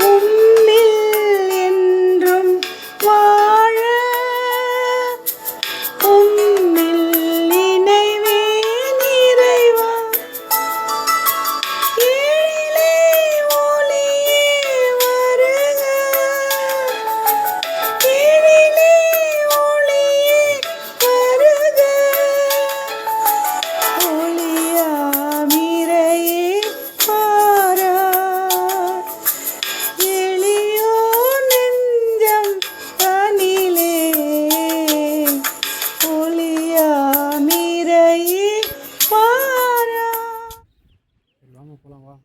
Oh, வாங்க போகலாம் வா.